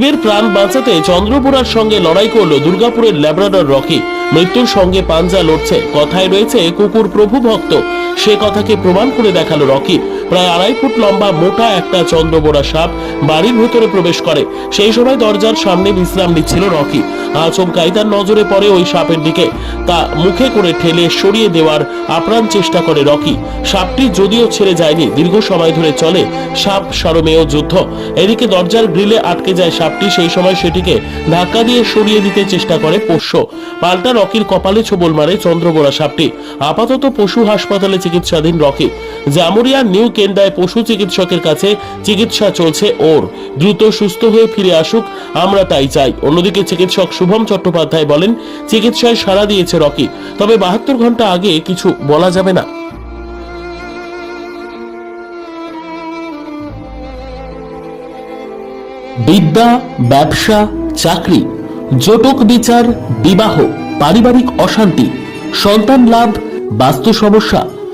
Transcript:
জীবের প্রাণ বাঁচাতে চন্দ্রপুরার সঙ্গে লড়াই করল দুর্গাপুরের ল্যাব্রাডর রকি। মৃত্যুর সঙ্গে পাঞ্জা লড়ছে। কথায় রয়েছে, কুকুর প্রভু ভক্ত। সে কথাকে প্রমাণ করে দেখাল রকি। প্রায় আড়াই ফুট লম্বা, মোটা একটা চন্দ্রবোরা সাপ বাড়ির ভেতরে প্রবেশ করে। সেই সময় দরজার সামনে বিশ্রাম নিচ্ছিল রকি। আচমকাই তার নজরে পড়ে ওই সাপের দিকে। তা মুখে করে ঠেলে সরিয়ে দেওয়ার আপ্রাণ চেষ্টা করে রকি। সাপটি যদিও ছেড়ে যায়নি, দীর্ঘ সময় ধরে চলে। সাপ সারমেয় যুদ্ধ। এদিকে দরজার গ্রিলে আটকে যায় সাপটি, সেই সময় সেটিকে ধাক্কা দিয়ে সরিয়ে দিতে চেষ্টা করে পোষ্য। পাল্টা রকির কপালে ছোবল মারে চন্দ্রবোরা সাপটি। আপাতত পশু হাসপাতালে চিকিৎসাধীন রকি। জামুরিয়া নিউ কেন্দায় পশু চিকিৎসকের কাছে চিকিৎসা চলছে ওর। দ্রুত সুস্থ হয়ে ফিরে আসুক, আমরা তাই চাই। অন্যদিকে চিকিৎসক শুভম চট্টোপাধ্যায় বলেন, চিকিৎসায় সাড়া দিয়েছে রকি। তবে বাহাত্তর ঘণ্টা আগে কিছু বলা যাবে না। বিদ্যা, ব্যবসা, চাকরি, জটক বিচার, বিবাহ, পারিবারিক অশান্তি, সন্তান লাভ, বাস্তু সমস্যা